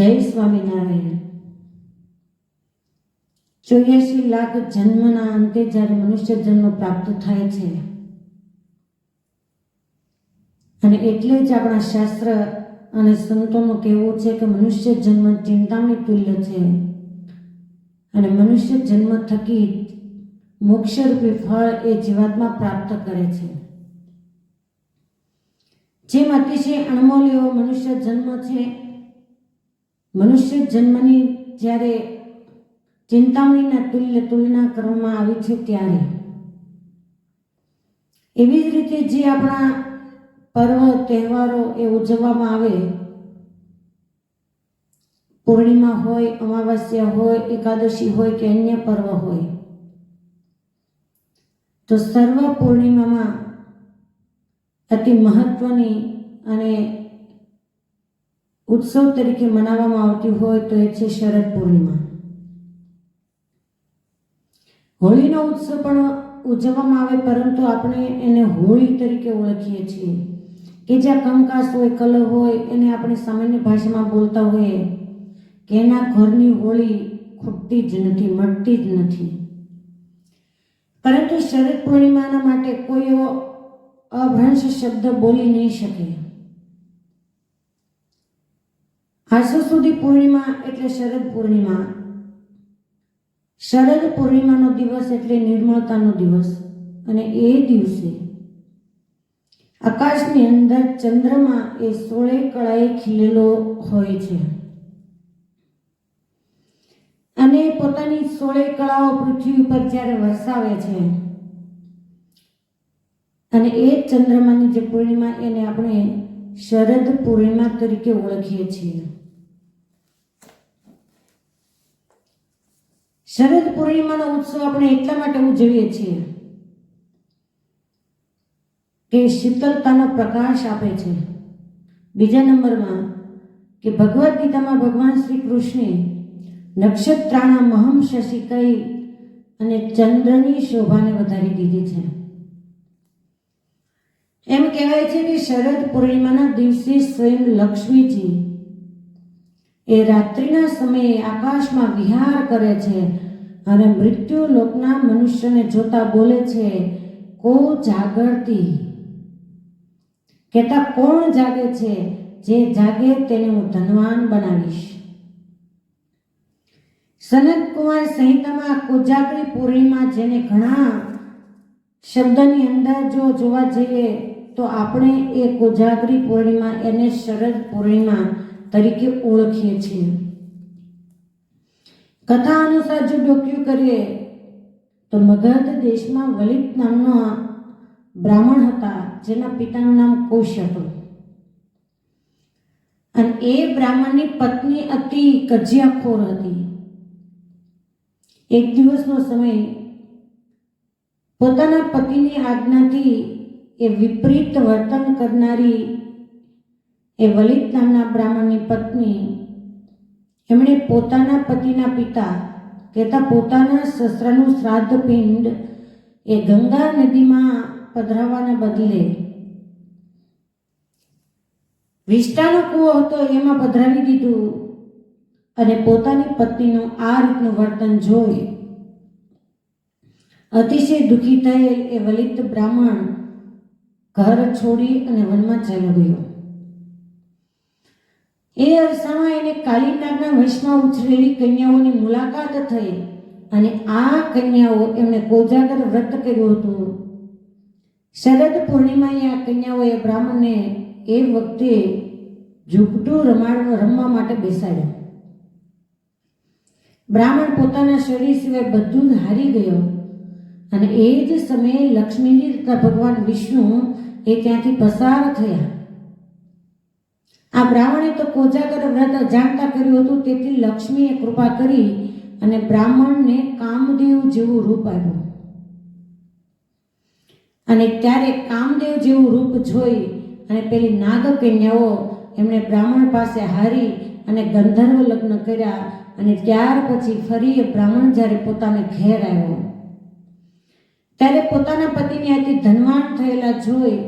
જય સ્વામિનારાયણ. ચોર્યાસી લાખ જન્મના અંતે જ્યારે મનુષ્ય જન્મ પ્રાપ્ત થાય છે, અને એટલે જ આપણા શાસ્ત્ર અને સંતોનું કહેવું છે કે મનુષ્ય જન્મ ચિંતામણી તુલ્ય છે. અને મનુષ્ય જન્મ થકી મોક્ષરૂપી ફળ એ જીવાત્મા પ્રાપ્ત કરે છે. જેમ અતિશય અણમોલ્યો મનુષ્ય જન્મ છે મનુષ્ય જન્મની જ્યારે ચિંતામણીના તુલ્ય તુલના કરવામાં આવી છે ત્યારે. એવી જ રીતે જે આપણા પર્વ, તહેવારો એ ઉજવવામાં આવે, પૂર્ણિમા હોય, અમાવાસ્યા હોય, એકાદશી હોય કે અન્ય પર્વ હોય, તો સર્વ પૂર્ણિમામાં અતિ મહત્વની અને ઉત્સવ તરીકે મનાવવામાં આવતી હોય તો એ છે શરદ પૂર્ણિમા. હોળીનો ઉત્સવ પણ ઉજવવામાં આવે, પરંતુ આપણે એને હોળી તરીકે ઓળખીએ છીએ. કે જ્યાં કંકાસ હોય કલર હોય, એને આપણે સામાન્ય ભાષામાં બોલતા હોઈએ કે એના ઘરની હોળી ખૂટતી જ નથી મળતી જ નથી. પરંતુ શરદ પૂર્ણિમાના માટે કોઈ એવો અભ્રંશ શબ્દ બોલી નહીં શકે. આસો સુધી પૂર્ણિમા એટલે શરદ પૂર્ણિમા. શરદ પૂર્ણિમાનો દિવસ એટલે નિર્મળતાનો દિવસ. અને એ દિવસે આકાશની અંદર ચંદ્રમા એ સોળે કળાએ ખીલેલો હોય છે. અને પોતાની સોળે કળાઓ પૃથ્વી ઉપર જ્યારે વરસાવે છે, અને એ ચંદ્રમાની જે પૂર્ણિમા એને આપણે શરદ પૂર્ણિમા તરીકે ઓળખીએ છીએ. શરદ પૂર્ણિમાનો ઉત્સવ આપણે એટલા માટે ઉજવીએ છીએ કે શીતલતાનો પ્રકાશ આપે છે. બીજા નંબરમાં કે ભગવદ્ ગીતામાં ભગવાન શ્રી કૃષ્ણે નક્ષત્રાના મહમ શશી કહી અને ચંદ્રની શોભાને વધારી દીધી છે. એમ કહેવાય છે કે શરદ પૂર્ણિમાના દિવસે સ્વયં લક્ષ્મીજી એ રાત્રિના સમયે આકાશમાં વિહાર કરે છે અને મૃત્યુ લોકના મનુષ્યને જોતા બોલે છે, કો જાગરતી? કહેતા, કોણ જાગે છે જે જાગે તેને હું ધનવાન બનાવીશ? સનત કુમાર સંહિતામાં કોજાગરી પૂર્ણિમા જેને ઘણા શબ્દની અંદર જો જોવા જઈએ તો આપણે એ કોજાગરી પૂર્ણિમા, એને શરદ પૂર્ણિમા તરીકે ઓળખીએ છીએ. કથા અનુસાર જો ડોક્યુ કરીએ, તો મગધ દેશમાં વલિત નામના બ્રાહ્મણ હતા, જેના પિતાનું નામ કુશ હતું. અને એ બ્રાહ્મણની પત્ની અતિ કજિયાખોર હતી. એક દિવસનો સમય, પોતાના પતિની આજ્ઞાથી એ વિપરીત વર્તન કરનારી એ વલિત નામના બ્રાહ્મણની પત્ની એમણે પોતાના પતિના પિતા કહેતા પોતાના શસ્ત્રનું શ્રાદ્ધ પિંડ એ ગંગા નદીમાં પધરાવવાના બદલે વિષ્ટાનો કૂવો હતો એમાં પધરાવી દીધું અને પોતાની પત્નીનું આ રીતનું વર્તન જોઈ અતિશય દુઃખી થયેલ એ વલિત બ્રાહ્મણ ઘર છોડી અને વનમાં ચાલ્યો ગયો. એ અરસામાં એને કાલીનાગના વંશમાં ઉછરેલી કન્યાઓની મુલાકાત થઈ અને આ કન્યાઓ એમણે કોજાગર વ્રત કર્યું હતું. શરદ પૂર્ણિમાએ આ કન્યાઓએ બ્રાહ્મણને એ વખતે ઝૂકટું રમાડવા રમવા માટે બેસાડ્યા. બ્રાહ્મણ પોતાના શરીર સિવાય બધું હારી ગયો અને એ જ સમયે લક્ષ્મીજી તથા ભગવાન વિષ્ણુ એ ત્યાંથી પસાર થયા. આ બ્રાહ્મણે તો કોજાગર વ્રત જાણતા કર્યું હતું, તેથી લક્ષ્મીએ કૃપા કરી અને બ્રાહ્મણને કામદેવ જેવું રૂપ આપ્યું. અને ત્યારે કામદેવ જેવું રૂપ જોઈ અને પેલી નાગકન્યાઓ એમણે બ્રાહ્મણ પાસે હારી અને ગંધર્વ લગ્ન કર્યા અને ત્યાર પછી ફરી બ્રાહ્મણ જ્યારે પોતાને ઘેર આવ્યો. ત્યારે પોતાના પતિને આથી ધનવાન થયેલા જોઈ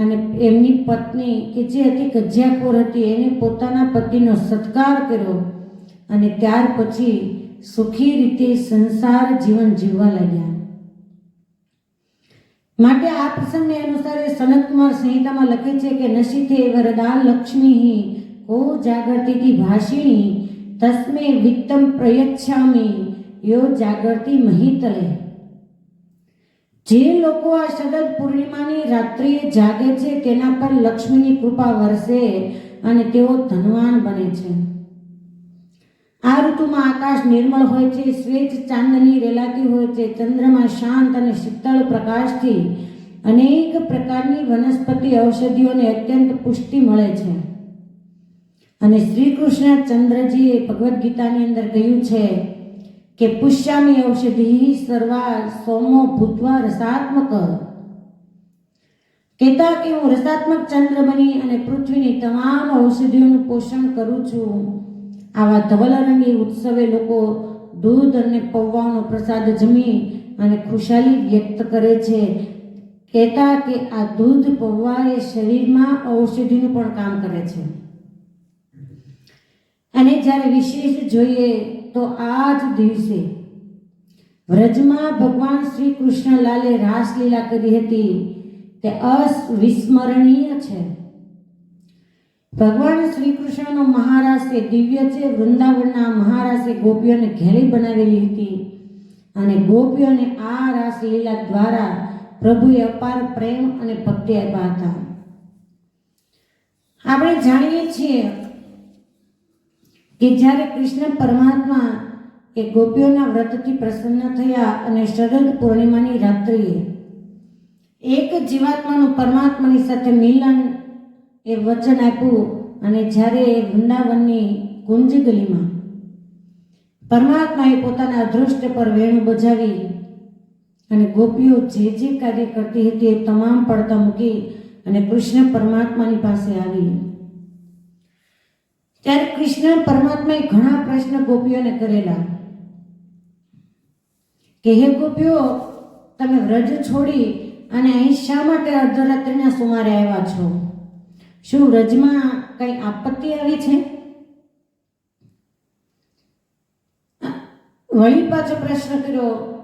અને એમની પત્ની કે જે હતી કજિયાખોર હતી, એને પોતાના પતિનો સત્કાર કર્યો અને ત્યાર પછી સુખી રીતે સંસાર જીવન જીવવા લાગ્યા. માટે આ પ્રસંગને અનુસાર એ સનતકુમાર સંહિતામાં લખે છે કે નશીથે વરદા લક્ષ્મી કો જાગૃતિથી ભાષિણી, તસ્મે વિત્તમ પ્રયચ્છામી, યો જાગૃતિ મહિતલે જે લોકો આ શરદ પૂર્ણિમાની રાત્રિએ જાગે છે, તેના પર લક્ષ્મીની કૃપા વરસે અને તેઓ ધનવાન બને છે. આ ઋતુમાં આકાશ નિર્મળ હોય છે, શ્વેત ચાંદની રેલાતી હોય છે, ચંદ્રમાં શાંત અને શીતળ પ્રકાશથી અનેક પ્રકારની વનસ્પતિ ઔષધિઓને અત્યંત પુષ્ટિ મળે છે. અને શ્રી કૃષ્ણ ચંદ્રજીએ ભગવદ્ ગીતાની અંદર કહ્યું છે કે પુષ્યામી ઔષધિ સર્વા સોમો ભૂતવા રસાત્મક. કહેતા કે હું રસાત્મક ચંદ્ર બની અને પૃથ્વીની તમામ ઔષધિઓનું પોષણ કરું છું. આવા ધવલરંગી ઉત્સવે લોકો દૂધ અને પૌવાનો પ્રસાદ જમી અને ખુશાલી વ્યક્ત કરે છે. કહેતા કે આ દૂધ પૌવા એ શરીરમાં ઔષધિનું પણ કામ કરે છે. અને જ્યારે વિશેષ જોઈએ તો આ જ દિવસે વ્રજમાં ભગવાન શ્રી કૃષ્ણલાલે રાસલીલા કરી હતી. તે અવિસ્મરણીય છે. ભગવાન શ્રી કૃષ્ણનો મહારાસ એ દિવ્ય છે, વૃંદાવનના મહારાસે ગોપીઓને ઘેરી બનાવેલી હતી અને ગોપીઓને આ રાસલીલા દ્વારા પ્રભુએ અપાર પ્રેમ અને ભક્તિ આપ્યા હતા. આપણે જાણીએ છીએ કે જ્યારે કૃષ્ણ પરમાત્મા એ ગોપીઓના વ્રતથી પ્રસન્ન થયા અને શરદ પૂર્ણિમાની રાત્રિએ એક જીવાત્માનું પરમાત્માની સાથે મિલન એ વચન આપ્યું અને જ્યારે એ વૃંદાવનની કુંજ ગલીમાં પરમાત્માએ પોતાના અદૃષ્ટ પર વેણું બજાવી અને ગોપીઓ જે જે કાર્ય કરતી હતી એ તમામ પડતા મૂકી અને કૃષ્ણ પરમાત્માની પાસે આવી. ત્યારે કૃષ્ણ પરમાત્માએ ઘણા પ્રશ્ન ગોપીઓને કરેલા. કે હે ગોપીઓ, તમે વ્રજ છોડી અને અહીં શા માટે અર્ધરાત્રિના સુમારે આવ્યા છો? શું વ્રજમાં કઈ આપત્તિ આવી છે? વળી પાછો પ્રશ્ન કર્યો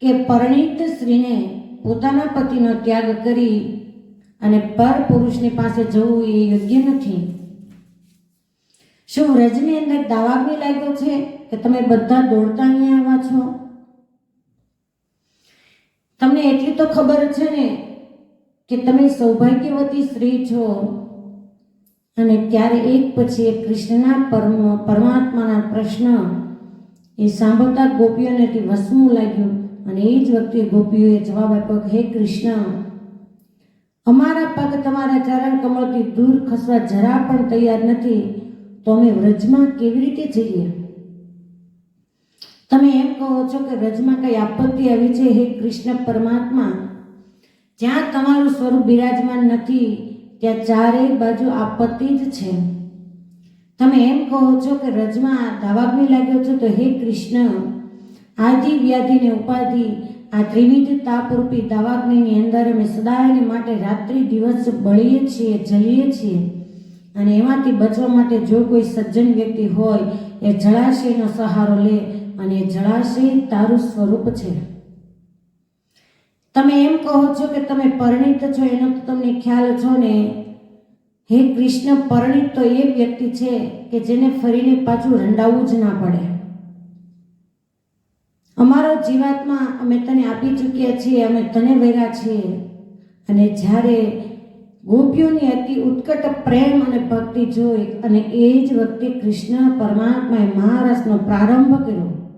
કે પરણિત સ્ત્રીને પોતાના પતિનો ત્યાગ કરી અને પર પુરુષની પાસે જવું એ યોગ્ય નથી. શું વ્રજની અંદર દાવાગ્નિ લાગ્યો છે કે તમે બધા દોડતા અહીંયા આવ્યા છો? તમને એટલી તો ખબર છે ને કે તમે સૌભાગ્યવતી સ્ત્રી છો. અને ત્યારે એક પછી એક કૃષ્ણના પરમ પરમાત્માના પ્રશ્ન એ સાંભળતા ગોપીઓને તે વસવું લાગ્યું અને એ જ વખતે ગોપીઓએ જવાબ આપ્યો કે, હે કૃષ્ણ, અમારા પગ તમારા ચરણ કમળથી દૂર ખસવા જરા પણ તૈયાર નથી. તો અમે વ્રજમાં કેવી રીતે જઈએ? તમે એમ કહો છો કે વ્રજમાં કઈ આપત્તિ આવી છે? હે કૃષ્ણ પરમાત્મા, જ્યાં તમારું સ્વરૂપ બિરાજમાન નથી, ત્યાં ચારેય બાજુ આપત્તિ જ છે. તમે એમ કહો છો કે રજમાં દાવાગ્નિ લાગ્યો છે તો હે કૃષ્ણ આદિ વ્યાધિ ને ઉપાધિ, આ ત્રિવિધ તાપરૂપી દાવાગ્નિની અંદર અમે સદાયને માટે રાત્રિ દિવસ બળીએ છીએ, જલીએ છીએ. અને એમાંથી બચવા માટે જો કોઈ સજ્જન વ્યક્તિ હોય, એ જળાશયનો સહારો લે અને એ જળાશય તારું સ્વરૂપ છે. તમે એમ કહો છો કે તમે પરણિત છો એનો તો તમને ખ્યાલ છો ને? હે કૃષ્ણ, પરિણિત તો એ વ્યક્તિ છે કે જેને ફરીને પાછું રંડાવવું જ ના પડે. અમારો જીવાત્મા અમે તને આપી ચૂક્યા છીએ, અમે તને વૈરા છીએ. અને જ્યારે ગોપીઓની અતિ ઉત્કટ પ્રેમ અને ભક્તિ જોઈ અને એ જ વખતે કૃષ્ણ પરમાત્માએ મહારાસનો પ્રારંભ કર્યો.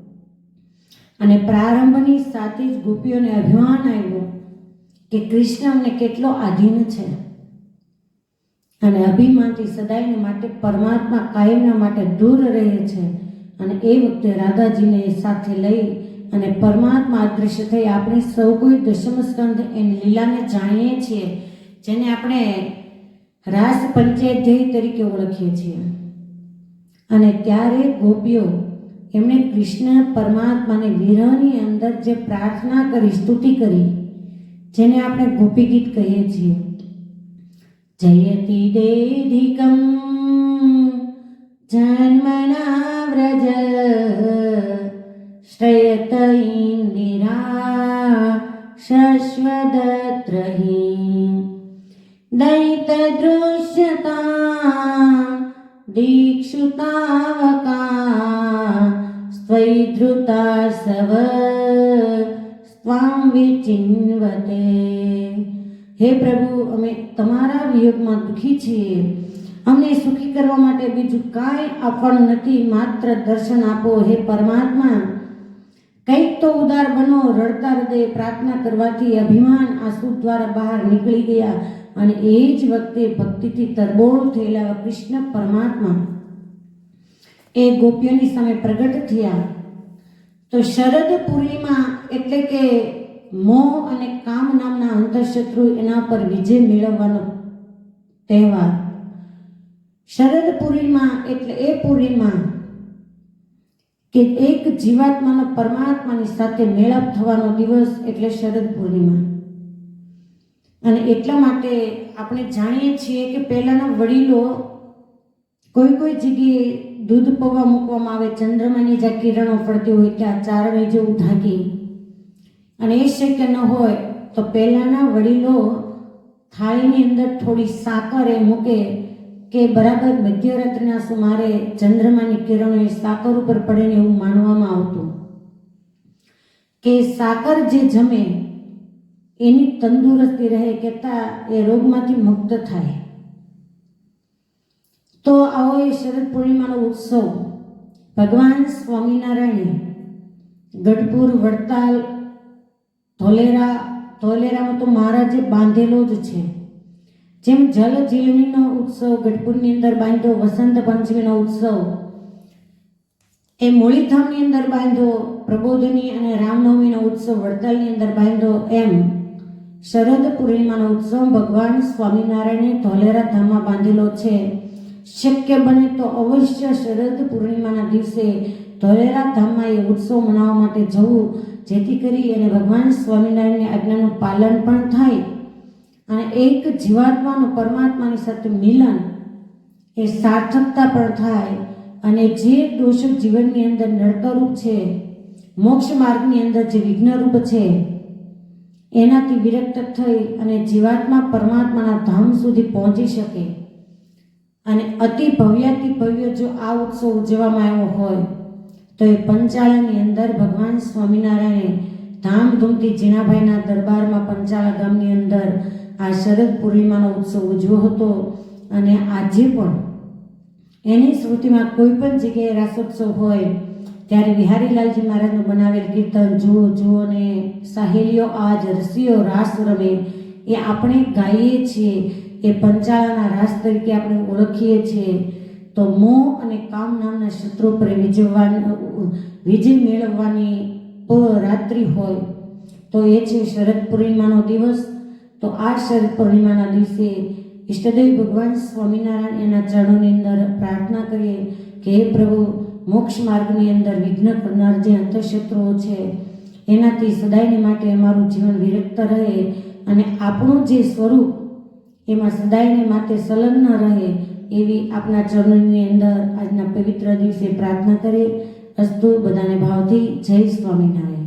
અને પ્રારંભની સાથે જ ગોપીઓને અભિમાન આવ્યું કે કૃષ્ણ અમને કેટલો આધીન છે. અને અભિમાનથી સદાયને માટે પરમાત્મા કાયમના માટે દૂર રહે છે અને એ વખતે રાધાજીને સાથે લઈ અને પરમાત્મા અદૃશ્ય થઈ આપણે સૌ કોઈ દશમ સ્કંધ એની લીલાને જાણીએ છીએ જેને આપણે રાસ પંચાયત ધ્યેય તરીકે ઓળખીએ છીએ. અને ત્યારે ગોપીઓ એમણે કૃષ્ણ પરમાત્માને વિરહની અંદર જે પ્રાર્થના કરી, સ્તુતિ કરી, જેને આપણે ગોપી ગીત કહીએ છીએ. જયતી દેધિકમ સ્વામ વિચિન્વતે. હે પ્રભુ, અમે તમારા વિયોગમાં દુઃખી છીએ. અમને સુખી કરવા માટે બીજું કાંઈ આપવાનું નથી, માત્ર દર્શન આપો, હે પરમાત્મા. કંઈક તો ઉદાર બનો, રડતા હૃદય પ્રાર્થના કરવાથી અભિમાન આંસુ દ્વારા બહાર નીકળી ગયા અને એ જ વખતે ભક્તિથી તરબોળ થયેલા કૃષ્ણ પરમાત્મા એ ગોપીઓની સામે પ્રગટ થયા. તો શરદ પૂર્ણિમા એટલે કે મોહ અને કામ નામના અંતઃશત્રુ એના પર વિજય મેળવવાનો તહેવાર. શરદ પૂર્ણિમા એટલે એ પૂર્ણિમા કે એક જીવાત્માનો પરમાત્માની સાથે મેળાપ થવાનો દિવસ એટલે શરદ પૂર્ણિમા અને એટલા માટે આપણે જાણીએ છીએ કે પહેલાંના વડીલો કોઈ કોઈ જગ્યાએ દૂધ પૌવા મૂકવામાં આવે, ચંદ્રમાની જ્યાં કિરણો પડતી હોય ત્યાં ચારણે જેવું થાકી અને એ શક્ય ન હોય તો પહેલાંના વડીલો થાળીની અંદર થોડી સાકર એ મૂકે કે બરાબર મધ્યરાત્રિના સુમારે ચંદ્રમાની કિરણો એ સાકર ઉપર પડે ને એવું માનવામાં આવતું. કે સાકર જે જમે એની તંદુરસ્તી રહે કહેતા એ રોગમાંથી મુક્ત થાય. તો આવો એ શરદ પૂર્ણિમાનો ઉત્સવ. ભગવાન સ્વામિનારાયણે, ગઢપુર, વડતાલ, ધોલેરા, ધોલેરામાં તો મહારાજે બાંધેલો જ છે. જેમ જલ જીલણીનો ઉત્સવ, ગઢપુરની અંદર બાંધ્યો, વસંત પંચમીનો ઉત્સવ એ મૂળીધામની અંદર બાંધ્યો, પ્રબોધની અને રામનવમીનો ઉત્સવ, વડતાલની અંદર બાંધ્યો, એમ શરદ પૂર્ણિમાનો ઉત્સવ ભગવાન સ્વામિનારાયણે ધોલેરા ધામમાં બાંધેલો છે. શક્ય બને તો અવશ્ય શરદ પૂર્ણિમાના દિવસે ધોલેરા ધામમાં એ ઉત્સવ મનાવવા માટે જવું, જેથી કરી અને ભગવાન સ્વામિનારાયણની આજ્ઞાનું પાલન પણ થાય. અને એક જીવાત્માનું પરમાત્માની સાથે મિલન એ સાર્થકતા પણ થાય. અને જે દોષો જીવનની અંદર નડતરૂપ છે, મોક્ષ માર્ગની અંદર જે વિઘ્નરૂપ છે, એનાથી વિરક્ત થઈ અને જીવાત્મા પરમાત્માના ધામ સુધી પહોંચી શકે. અને અતિ ભવ્યાતિ ભવ્ય જો આ ઉત્સવ ઉજવવામાં આવ્યો હોય, તો એ પંચાળાની અંદર ભગવાન સ્વામિનારાયણે ધામધૂમથી જીણાભાઈના દરબારમાં પંચાળા ગામની અંદર આ શરદ પૂર્ણિમાનો ઉત્સવ ઉજવ્યો હતો. અને આજે પણ એની સ્મૃતિમાં કોઈ પણ જગ્યાએ રાસોત્સવ હોય, ત્યારે વિહારીલાલજી મહારાજનું બનાવેલ કીર્તન જુઓ જુઓ ને સહેલીઓ આજ રસીઓ રાસ રમે, એ આપણે ગાઈએ છીએ. એ પંચાળાના રાસ તરીકે આપણે ઓળખીએ છીએ, તો મોહ અને કામ નામના શત્રુ પર વિજયવાની વિજય મેળવવાની રાત્રિ હોય, તો એ છે શરદ પૂર્ણિમાનો દિવસ. તો આ શરદ પૂર્ણિમાના દિવસે ઈષ્ટદેવ ભગવાન સ્વામિનારાયણ એના ચરણોની અંદર પ્રાર્થના કરીએ કે હે પ્રભુ, મોક્ષ માર્ગની અંદર વિઘ્ન કરનાર જે અંતઃશત્રુઓ છે, એનાથી સદાયને માટે અમારું જીવન વિરક્ત રહે અને આપણું જે સ્વરૂપ એમાં સદાયને માથે સંલગ્ન રહે એવી આપના ચરણની અંદર આજના પવિત્ર દિવસે પ્રાર્થના કરીએ. અસ્તુ બધાને ભાવથી જય સ્વામિનારાયણ.